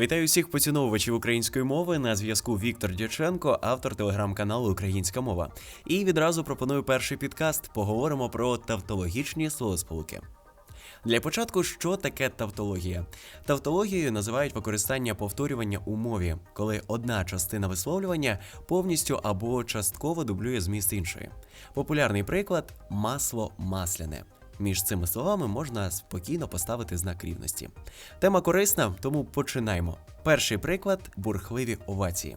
Вітаю всіх поціновувачів української мови. На зв'язку Віктор Дяченко, автор телеграм-каналу Українська мова. І відразу пропоную перший підкаст. Поговоримо про тавтологічні словосполуки. Для початку, що таке тавтологія? Тавтологією називають використання повторювання у мові, коли одна частина висловлювання повністю або частково дублює зміст іншої. Популярний приклад масло масляне. Між цими словами можна спокійно поставити знак рівності. Тема корисна, тому починаємо. Перший приклад бурхливі овації.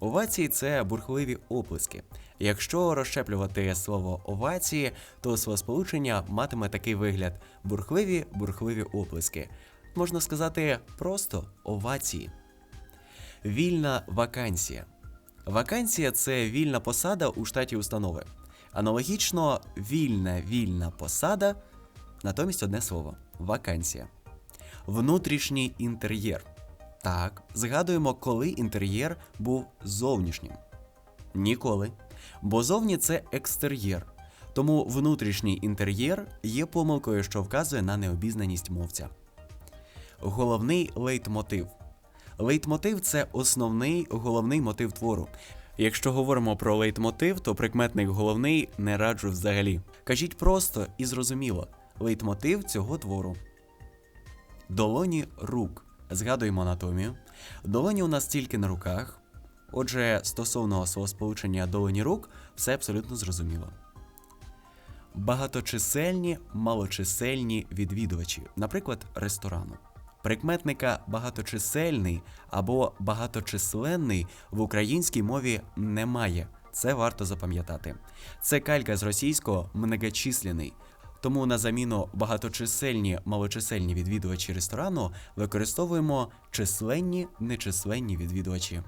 Овації це бурхливі оплески. Якщо розщеплювати слово овації, то словосполучення матиме такий вигляд: бурхливі бурхливі оплески. Можна сказати просто овації. Вільна вакансія. Вакансія це вільна посада у штаті установи. Аналогічно, вільна вільна посада, натомість одне слово вакансія. Внутрішній інтер'єр. Так, згадуємо, коли інтер'єр був зовнішнім. Ніколи. Бо зовні це екстер'єр. Тому внутрішній інтер'єр є помилкою, що вказує на необізнаність мовця. Головний лейтмотив. Лейтмотив це основний головний мотив твору. Якщо говоримо про лейтмотив, то прикметник головний не раджу взагалі. Кажіть просто і зрозуміло: лейтмотив цього твору. Долоні рук. Згадуємо анатомію. Долоні у нас тільки на руках. Отже, стосовно словосполучення долоні рук, все абсолютно зрозуміло. Багаточисельні, малочисельні відвідувачі, наприклад, ресторану. Прикметника багаточисельний або багаточисленний в українській мові немає. Це варто запам'ятати. Це калька з російського многочисленний. Тому на заміну багаточисельні малочисельні відвідувачі ресторану використовуємо численні нечисленні відвідувачі.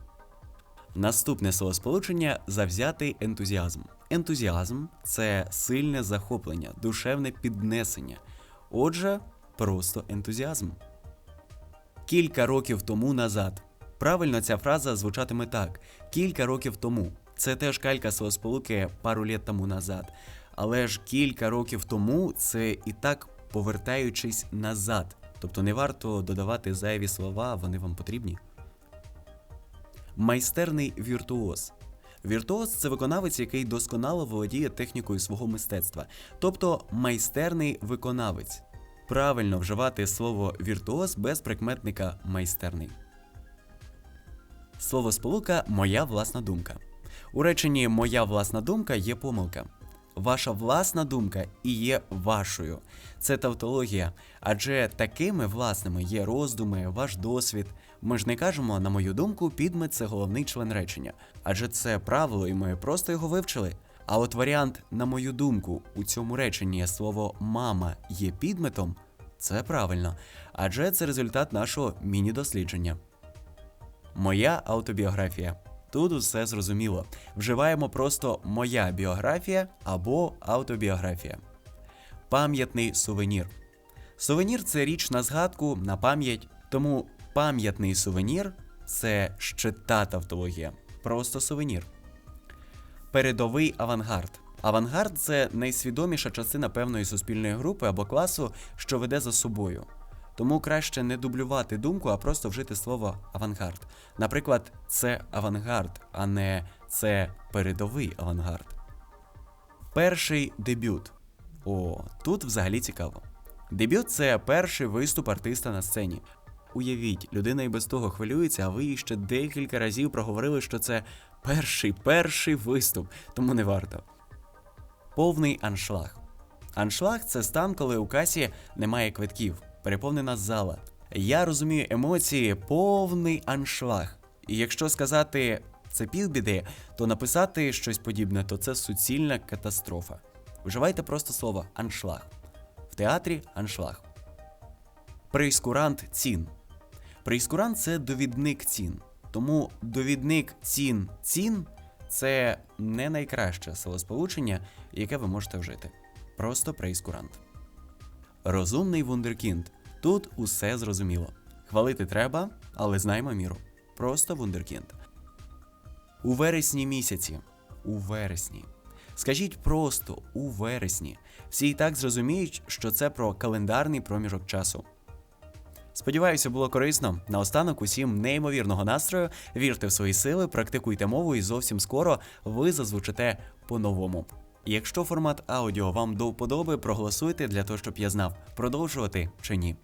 Наступне словосполучення завзятий ентузіазм. Ентузіазм це сильне захоплення, душевне піднесення. Отже, просто ентузіазм. Кілька років тому назад. Правильно ця фраза звучатиме так: кілька років тому. Це теж калька словосполуки пару літ тому назад. Але ж кілька років тому це і так повертаючись назад. Тобто не варто додавати зайві слова, вони вам потрібні. Майстерний віртуоз. Віртуоз це виконавець, який досконало володіє технікою свого мистецтва, тобто майстерний виконавець. Правильно вживати слово віртуоз без прикметника майстерний. Слово сполука моя власна думка. У реченні Моя власна думка є помилка. Ваша власна думка і є вашою. Це тавтологія, адже такими власними є роздуми, ваш досвід. Ми ж не кажемо, на мою думку, підмет це головний член речення, адже це правило, і ми просто його вивчили. А от варіант, на мою думку, у цьому реченні слово мама є підметом, це правильно, адже це результат нашого міні-дослідження. Моя автобіографія. Тут усе зрозуміло. Вживаємо просто моя біографія або автобіографія. Пам'ятний сувенір. Сувенір це річ на згадку, на пам'ять. Тому пам'ятний сувенір це ще та тавтологія. Просто сувенір. Передовий авангард. Авангард це найсвідоміша частина певної суспільної групи або класу, що веде за собою. Тому краще не дублювати думку, а просто вжити слово авангард. Наприклад, це авангард, а не це передовий авангард. Перший дебют. О, тут взагалі цікаво. Дебют це перший виступ артиста на сцені. Уявіть, людина і без того хвилюється, а ви ще декілька разів проговорили, що це перший перший виступ, тому не варто. Повний аншлаг. Аншлаг це стан, коли у касі немає квитків, переповнена зала. Я розумію емоції, повний аншлаг. І якщо сказати це півбіди, то написати щось подібне, то це суцільна катастрофа. Вживайте просто слово аншлаг. В театрі аншлаг. Прейскурант цін. Прейскурант це довідник цін. Тому довідник цін цін це не найкраще словосполучення, яке ви можете вжити. Просто прейскурант. Розумний вундеркінд. Тут усе зрозуміло. Хвалити треба, але знаймо міру. Просто вундеркінд. У вересні місяці. У вересні. Скажіть просто у вересні. Всі і так зрозуміють, що це про календарний проміжок часу. Сподіваюся, було корисно. Наостанок усім неймовірного настрою. Вірте в свої сили, практикуйте мову, і зовсім скоро ви зазвучите по-новому. Якщо формат аудіо вам до вподоби, проголосуйте для того, щоб я знав, продовжувати чи ні.